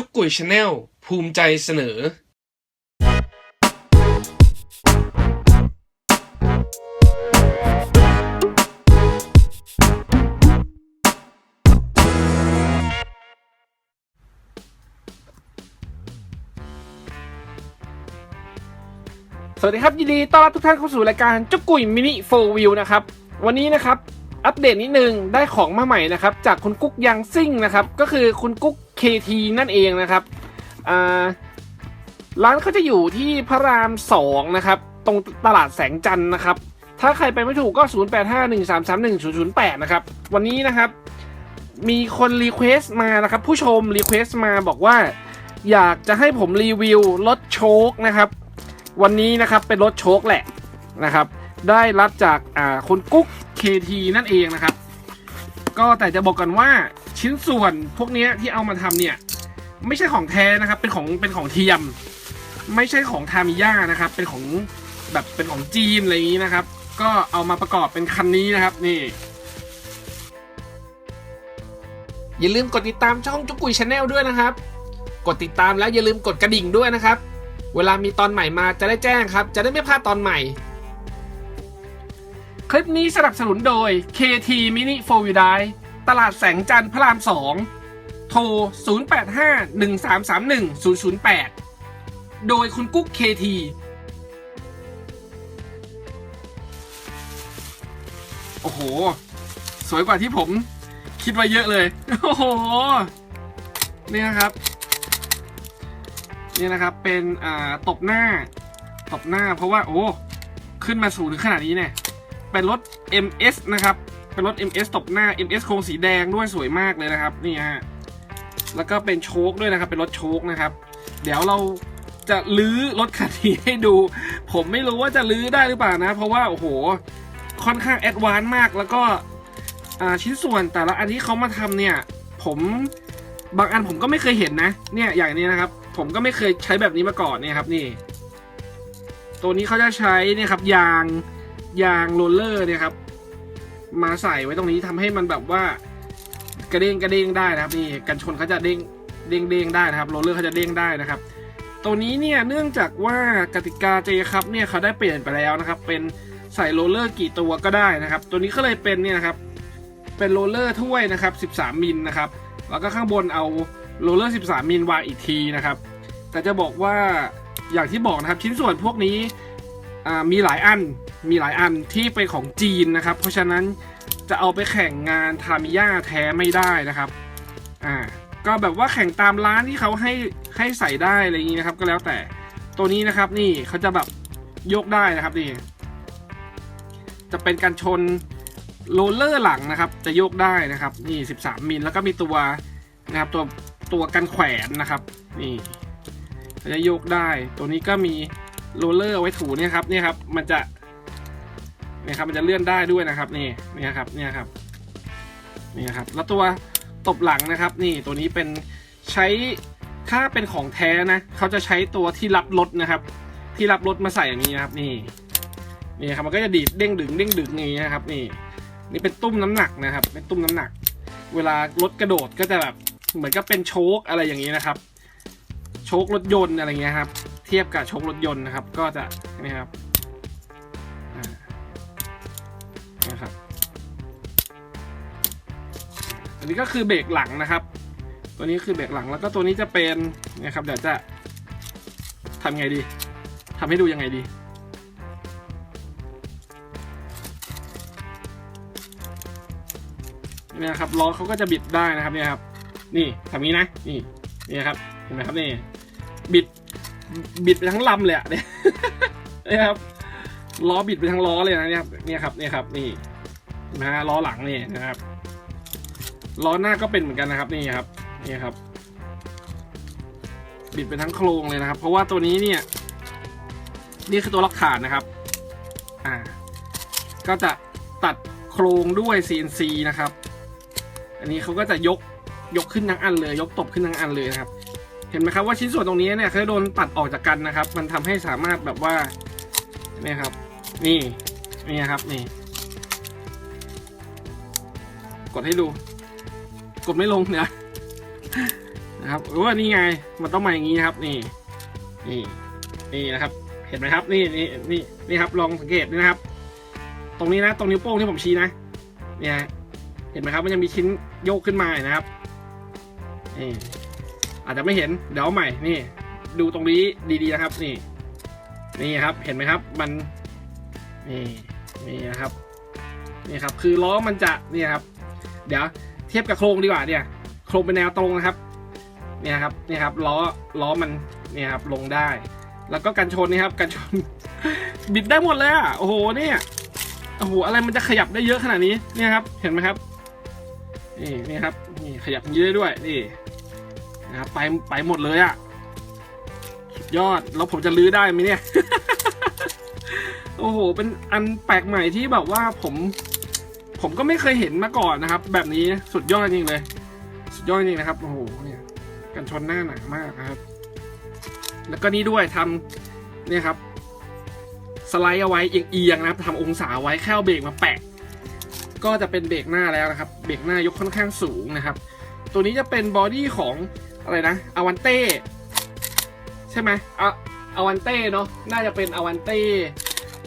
จุกกุยชาแนลภูมิใจเสนอ สวัสดีครับยินดีต้อนรับทุกท่านเข้าสู่รายการจุกกุยมินิโฟวิวนะครับ วันนี้นะครับอัปเดตนิดนึงได้ของมาใหม่นะครับ จากคุณกุ๊กยังซิ่งนะครับ ก็คือคุณกุ๊ก KT นั่นเองนะครับอ่าร้านเขาจะอยู่ที่พระราม2นะครับตรงตลาดแสงจันทร์นะครับ ถ้าใครไปไม่ถูกก็ 0851331008 นะครับ วันนี้นะครับมีคนรีเควสต์มานะครับ ผู้ชมรีเควสต์มาบอกว่า อยากจะให้ผมรีวิวรถโชคนะครับ วันนี้นะครับเป็นรถโชคแหละนะครับ ได้รับจากอ่าคุณกุ๊ก KT นั่นเองนะครับ ก็แต่จะบอกกันว่า ชิ้นส่วนพวกนี้ที่เอามาทำเนี่ย ไม่ใช่ของแท้นะครับ เป็นของเป็นของเทียม ไม่ใช่ของทามิย่านะครับ เป็นของแบบเป็นของจีนอะไรอย่างนี้นะครับ ก็เอามาประกอบเป็นคันนี้นะครับนี่อย่าลืมกดติดตามช่องจุกกุยชาแนลด้วยนะครับ กดติดตามแล้วอย่าลืมกดกระดิ่งด้วยนะครับ เวลามีตอนใหม่มาจะได้แจ้งครับ จะได้ไม่พลาดตอนใหม่ คลิปนี้สนับสนุนโดย KT Mini 4 Wheel Drive ตลาดแสงจันทร์พระราม 2 โทร 0851331008 โดยคุณกุ๊ก KT โอ้โห สวยกว่าที่ผมคิดไว้เยอะเลย โอ้โห นี่นะครับ นี่นะครับ เป็นอ่าตบหน้า ตบหน้าเพราะว่า โอ้ ขึ้นมาสูงถึงขนาดนี้เนี่ย เป็นรถ MS นะครับ เป็นรถ MS ตบหน้า MS โครงสีแดงด้วยสวยมากเลยนะครับนี่ฮะแล้วก็เป็นโชคด้วยนะครับเป็นรถโชคนะครับ เดี๋ยวเราจะลื้อรถคันนี้ให้ดู ผมไม่รู้ว่าจะลื้อได้หรือเปล่านะ เพราะว่าโอ้โหค่อนข้างแอดวานซ์มากแล้วก็ชิ้นส่วนแต่ละอันที่เขามาทำเนี่ย ผมบางอันผมก็ไม่เคยเห็นนะเนี่ยอย่างนี้นะครับ ผมก็ไม่เคยใช้แบบนี้มาก่อนเนี่ยครับนี่ ตัวนี้เขาจะใช้เนี่ยครับยางยางโรลเลอร์เนี่ยครับ มาใส่ไว้ตรงนี้ทำให้มันแบบว่ากระเด้งกระเด้งได้นะครับนี่กันชนเขาจะเด้งเด้งเด้งได้นะครับโรลเลอร์เขาจะเด้งได้นะครับตัวนี้เนี่ยเนื่องจากว่ากติกาเจครับเนี่ยเขาได้เปลี่ยนไปแล้วนะครับ เป็นใส่โรลเลอร์กี่ตัวก็ได้นะครับ ตัวนี้ก็เลยเป็นเนี่ยนะครับเป็นโรลเลอร์ถ้วยนะครับ 13 มิลนะครับแล้วก็ข้างบนเอาโรลเลอร์ 13 มิลวางอีกทีนะครับ แต่จะบอกว่าอย่างที่บอกนะครับชิ้นส่วนพวกนี้ มีหลายอันมีหลายอันที่เป็นของจีนนะครับ เพราะฉะนั้นจะเอาไปแข่งงานทามิยาแท้ไม่ได้นะครับอ่าก็แบบว่าแข่งตามร้านที่เขาให้ให้ใส่ได้อะไรอย่างนี้นะครับ ก็แล้วแต่ตัวนี้นะครับนี่เขาจะแบบยกได้นะครับนี่จะเป็นการชนโรลเลอร์หลังนะครับ จะโยกได้นะครับ นี่ 13 มิลแล้วก็มีตัวนะครับตัวตัวกันแขวนนะครับ นี่จะโยกได้ ตัวนี้ก็มี โรลเลอร์ไว้ถูเนี่ยครับเนี่ยครับมันจะเนี่ยครับมันจะเลื่อนได้ด้วยนะครับนี่เนี่ยครับเนี่ยครับนี่ครับแล้วตัวตบหลังนะครับ นี่ตัวนี้เป็นใช้ถ้าเป็นของแท้นะเขาจะใช้ตัวที่รับรถนะครับ ที่รับรถมาใส่อย่างนี้นะครับ นี่นี่ครับมันก็จะดีดเด้งดึงเด้งดึงอย่างนี้นะครับ นี่ นี่เป็นตุ้มน้ำหนักนะครับ เป็นตุ้มน้ำหนัก เวลารถกระโดดก็จะแบบเหมือนกับเป็นโชคอะไรอย่างนี้นะครับ โชครถยนต์อะไรเงี้ยครับ เทียบกับชครถยนต์นะครับ ก็จะนี่ครับอ่านะครับ อันนี้ก็คือเบรกหลังนะครับ ตัวนี้คือเบรกหลังแล้วก็ตัวนี้จะเป็นนะครับเดี๋ยวจะทำไงดีทำให้ดูยังไงดีนี่ครับล้อเขาก็จะบิดได้นะครับเนี่ยครับ นี่ทำนี้นะ นี่นี่ครับเห็นไหมครับนี่บิด บิดไปทั้งลำเลยอะเนี่ยนี่ยครับล้อบิดไปทั้งล้อเลยนะเนี่ยเนี่ยครับเนี่ยครับนี่นะฮะล้อหลังนี่นะครับล้อหน้าก็เป็นเหมือนกันนะครับนี่ครับนี่ครับ บิดไปทั้งโครงเลยนะครับ เพราะว่าตัวนี้เนี่ย นี่คือตัวล็อกฐานนะครับ อ่า ก็จะตัดโครงด้วย CNC นะครับ อันนี้เขาก็จะยกยกขึ้นทั้งอันเลย ยกตบขึ้นทั้งอันเลยนะครับ เห็นไหมครับว่าชิ้นส่วนตรงนี้เนี่ยเขาโดนตัดออกจากกันนะครับ มันทำให้สามารถแบบว่าเนี่ยครับ นี่นี่ครับนี่ กดให้ดู กดไม่ลงเนี่ยนะครับเออนี่ไง มันต้องมาอย่างนี้นะครับ นี่ นี่ นี่นะครับ เห็นไหมครับ นี่นี่นี่นี่ครับ ลองสังเกตด้วยนะครับ ตรงนี้นะ ตรงนิ้วโป้งที่ผมชี้นะ เนี่ย เห็นไหมครับ มันยังมีชิ้นโยกขึ้นมานะครับนี่ อาจจะไม่เห็นเดี๋ยวเอาใหม่นี่ ดูตรงนี้ดีๆนะครับ นี่ นี่ครับเห็นไหมครับ มันนี่นี่นะครับนี่ครับ คือล้อมันจะนี่ครับ เดี๋ยวเทียบกับโครงดีกว่าเนี่ย โครงเป็นแนวตรงนะครับ เนี่ยครับนี่ครับล้อล้อมันเนี่ยครับลงได้ แล้วก็กันชนนี่ครับกันชนบิดได้หมดเลยอะโอ้โหเนี่ยโอ้โหอะไรมันจะขยับได้เยอะขนาดนี้เนี่ยครับ เห็นไหมครับนี่นี่ครับนี่ขยับอย่างนี้ได้ด้วยนี่ นะครับไปไปหมดเลยอะสุดยอดแล้วผมจะลื้อได้ไหมเนี่ย โอ้โห เป็นอันแปลกใหม่ที่แบบว่าผม ผมก็ไม่เคยเห็นมาก่อนนะครับ แบบนี้สุดยอดจริงเลย สุดยอดจริงนะครับ โอ้โห เนี่ย กันชนหน้าหนามากครับ แล้วก็นี่ด้วยทำเนี่ยครับ สไลด์เอาไว้เอียงๆนะครับทำองศาไว้แค่เบรกมาแปะ ก็จะเป็นเบรกหน้าแล้วนะครับ เบรกหน้ายกค่อนข้างสูงนะครับ ตัวนี้จะเป็นบอดี้ของ อะไรนะอวันเต้ใช่ไหมอะอวันเต้เนาะน่าจะเป็นอวันเต้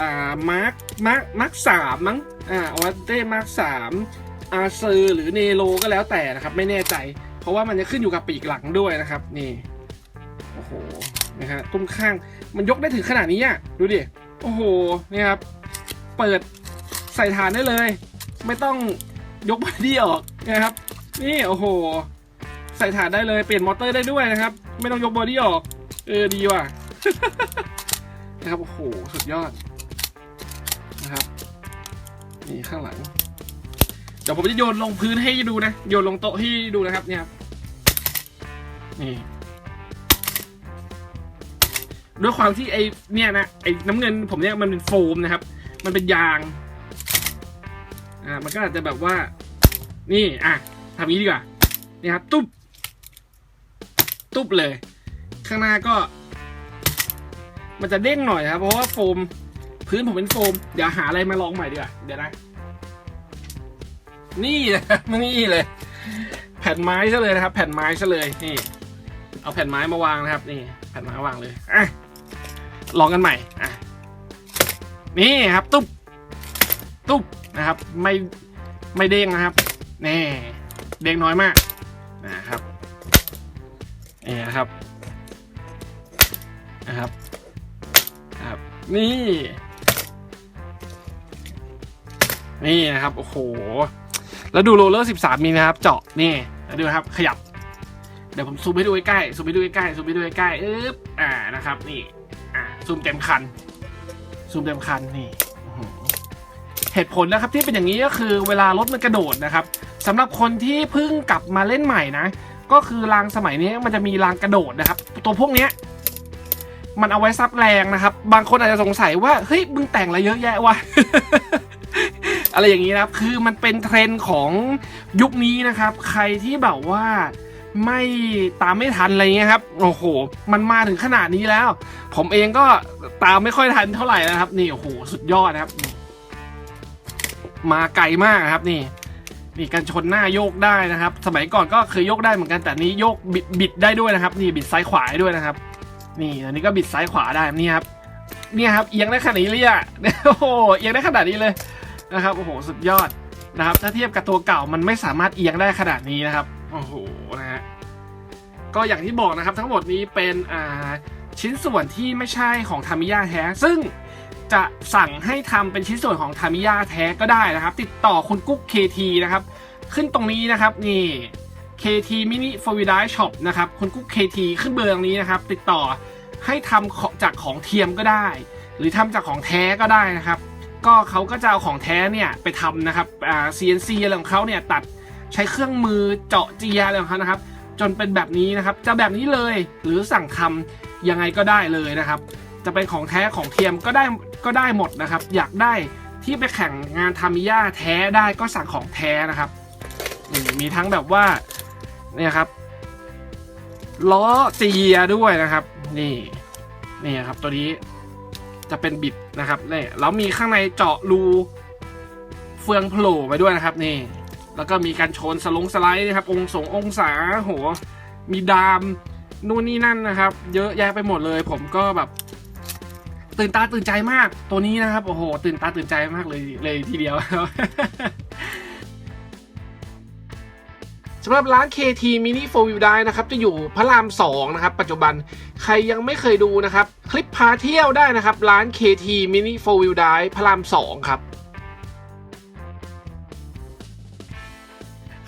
อ่ามาร์คมาร์คมาร์คสามมั้งอ่าอวันเต้มาร์คสามอาเซอร์หรือเนโรก็แล้วแต่นะครับ ไม่แน่ใจ เพราะว่ามันจะขึ้นอยู่กับปีกหลังด้วยนะครับ นี่โอ้โหนะฮะตุ้มข้างมันยกได้ถึงขนาดนี้อะดูดิโอ้โหนี่ครับ เปิดใส่ฐานได้เลย ไม่ต้องยกบอดี้ออกนะครับ นี่โอ้โห ใส่ฐานได้เลยเปลี่ยนมอเตอร์ได้ด้วยนะครับ ไม่ต้องยกบอดี้ออก เออดีว่ะนะครับโอ้โหสุดยอดนะครับนี่ข้างหลังเดี๋ยวผมจะโยนลงพื้นให้ดูนะโยนลงโต๊ะให้ดูนะครับเนี่ยครับนี่ด้วยความที่ไอเนี่ยนะไอน้ำเงินผมเนี่ยมันเป็นโฟมนะครับ มันเป็นยางอ่ามันก็อาจจะแบบว่า นี่อะทำนี้ดีกว่านี่ครับตุ๊บ ตุ๊บเลย ข้างหน้าก็ มันจะเด้งหน่อยครับ เพราะว่าโฟม พื้นผมเป็นโฟม เดี๋ยวหาอะไรมาลองใหม่ดีกว่าเดี๋ยวนะ นี่นี่เลย แผ่นไม้ซะเลยนะครับ แผ่นไม้ซะเลยนี่เอาแผ่นไม้มาวางนะครับ นี่ แผ่นไม้วางเลยอะลองกันใหม่อะนี่ครับตุ๊บตุ๊บนะครับ ไม่ไม่เด้งนะครับ นี่ เด้งน้อยมาก นี่นะครับนะครับนะครับ นี่ นี่นะครับ โอ้โห แล้วดูโรลเลอร์ 13มิลนะครับ เจาะนี่แล้วดูครับขยับ เดี๋ยวผมซูมให้ดูใกล้ซูมให้ดูใกล้ซูมให้ดูใกล้ๆอึ๊บอ่านะครับ นี่ อ่าซูมเต็มคันซูมเต็มคันนี่เหตุผลนะครับที่เป็นอย่างนี้ก็คือเวลารถมันกระโดดนะครับสำหรับคนที่เพิ่งกลับมาเล่นใหม่นะ ก็คือรางสมัยนี้มันจะมีรางกระโดดนะครับ ตัวพวกเนี้ยมันเอาไว้ซับแรงนะครับ บางคนอาจจะสงสัยว่าเฮ้ยมึงแต่งอะไรเยอะแยะวะอะไรอย่างนี้นะครับ คือมันเป็นเทรนด์ของยุคนี้นะครับ ใครที่แบบว่าไม่ตามไม่ทันอะไรเงี้ยครับ โอ้โห มันมาถึงขนาดนี้แล้ว ผมเองก็ตามไม่ค่อยทันเท่าไหร่นะครับ นี่โอ้โห สุดยอดนะครับ มาไกลมากครับนี่ นี่การชนหน้าโยกได้นะครับ สมัยก่อนก็เคยโยกได้เหมือนกันแต่นี้โยกบิดบิดได้ด้วยนะครับ นี่บิดซ้ายขวาได้ด้วยนะครับ นี่อันนี้ก็บิดซ้ายขวาได้นี่ครับเนี่ยครับเอียงได้ขนาดนี้เลยอะโอ้โหเอียงได้ขนาดนี้เลยนะครับโอ้โหสุดยอดนะครับ ถ้าเทียบกับตัวเก่ามันไม่สามารถเอียงได้ขนาดนี้นะครับโอ้โหนะฮะก็อย่างที่บอกนะครับทั้งหมดนี้เป็นอ่าชิ้นส่วนที่ไม่ใช่ของทามิยาแท้ซึ่ง จะสั่งให้ทำเป็นชิ้นส่วนของทามิยาแท้ก็ได้นะครับ ติดต่อคุณกุ๊ก KT นะครับ ขึ้นตรงนี้นะครับนี่ KT Mini f o r w h e e l Drive Shop นะครับ คุณกุ๊ก KT ขึ้นเบอร์ตรงนี้นะครับ ติดต่อให้ทำจากของเทียมก็ได้ หรือทำจากของแท้ก็ได้นะครับ ก็เขาก็จะเอาของแท้เนี่ยไปทำนะครับอ่า CNC อะไรของเขาเนี่ยตัดใช้เครื่องมือเจาะเจียอะไรของเขานะครับ จนเป็นแบบนี้นะครับ จะแบบนี้เลยหรือสั่งทำยังไงก็ได้เลยนะครับ จะเป็นของแท้ของเทียมก็ได้ก็ได้หมดนะครับ อยากได้ที่ไปแข่งงานทามิยาแท้ได้ก็สั่งของแท้นะครับมีทั้งแบบว่าเนี่ยครับล้อเจียด้วยนะครับ นี่นี่ครับตัวนี้จะเป็นบิดนะครับนี่แล้วมีข้างในเจาะรูเฟืองโผล่ไปด้วยนะครับนี่ แล้วก็มีการชนสลงสไลด์นะครับ องศงองศาโหมีดามนู่นนี่นั่นนะครับ เยอะแยะไปหมดเลย ผมก็แบบ ตื่นตาตื่นใจมาก ตัวนี้นะครับโอ้โหตื่นตาตื่นใจมากเลยเลยทีเดียวสำหรับร้าน KT Mini 4 Wheel Drive นะครับ จะอยู่พระราม 2 นะครับ ปัจจุบันใครยังไม่เคยดูนะครับ คลิปพาเที่ยวได้นะครับ ร้าน KT Mini 4 Wheel Drive พระราม 2 ครับ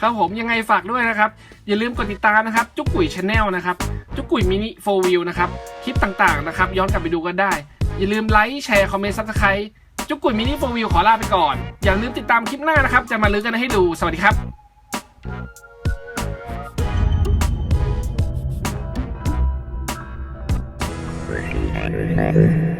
ครับผมยังไงฝากด้วยนะครับ อย่าลืมกดติดตามนะครับ จุกกุ๋ยชาแนลนะครับ จุกกุ๋ยมินิโฟวิวนะครับ คลิปต่างๆนะครับ ย้อนกลับไปดูกันได้ อย่าลืมไลค์แชร์คอมเมนต์ซับสไครต์จุกกุยมินิโฟวิวขอลาไปก่อน อย่าลืมติดตามคลิปหน้านะครับ จะมาลื้อกันให้ดู สวัสดีครับ